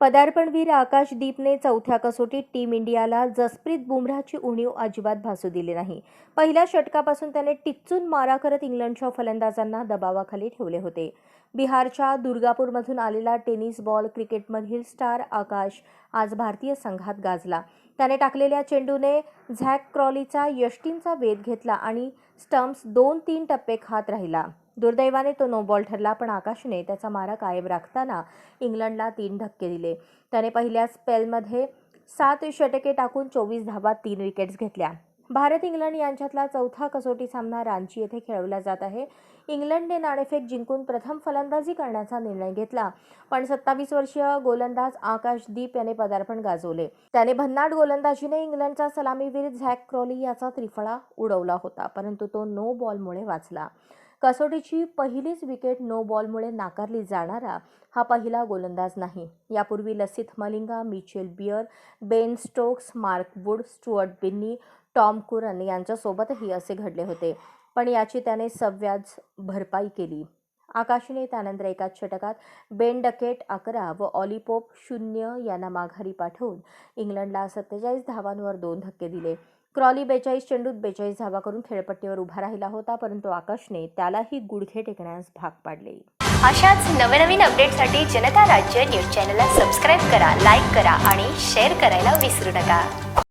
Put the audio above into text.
पदार्पणवीर आकाशदीपने चौथ्या कसोटीत टीम इंडियाला जसप्रीत बुमराहची उणीव अजिबात भासू दिली नाही. पहिल्या षटकापासून त्याने टिच्चून मारा करत इंग्लंडच्या फलंदाजांना दबावाखाली ठेवले होते. बिहारच्या दुर्गापूरमधून आलेला टेनिस बॉल क्रिकेटमधील स्टार आकाश आज भारतीय संघात गाजला. त्याने टाकलेल्या चेंडूने झॅक क्रॉलीचा यष्टींचा वेध घेतला आणि स्टम्प्स दोन तीन टप्पे खात राहिला. दुर्दैवाने तो नो बॉल ठरला पण आकाशने त्याचा मारा कायम राखताना इंग्लंडला तीन धक्के दिले. त्याने पहिल्या स्पेलमध्ये सात षटके टाकून चोवीस धावात तीन विकेट्स घेतल्या. भारत इंग्लंड यांच्यातला चौथा कसोटी सामना रांची येथे खेळवला जात आहे. इंग्लंडने नाणेफेक जिंकून प्रथम फलंदाजी करण्याचा निर्णय घेतला. पण सत्तावीस वर्षीय गोलंदाज आकाशदीप याने पदार्पण गाजवले. त्याने भन्नाट गोलंदाजीने इंग्लंडचा सलामीवीर झॅक क्रॉली याचा त्रिफळा उडवला होता परंतु तो नो बॉलमुळे वाचला. कसोटीची पहिलीच विकेट नो बॉलमुळे नाकारली जाणारा हा पहिला गोलंदाज नाही. यापूर्वी Lasith Malinga Mitchell Beer Ben Stokes Mark Wood Stuart Binny Tom Curran यांच्यासोबतही असे घडले होते. पण याची त्याने सव्याज भरपाई केली. आकाशने त्यानंतर एकाच षटकात बेन डकेट अकरा व ऑलिपोप शून्य यांना माघारी पाठवून इंग्लंडला सत्तेचाळीस धावांवर दोन धक्के दिले. क्रॉली बेचाळीस चेंडूत बेचाळीस धावा करून खेळपट्टीवर उभा राहिला होता परंतु आकाशने त्यालाही गुडघे टेकण्यास भाग पाडले. अशाच नवनवीन अपडेटसाठी जनता राज्य न्यूज चॅनलला सबस्क्राईब करा लाईक करा आणि शेअर करायला विसरू नका.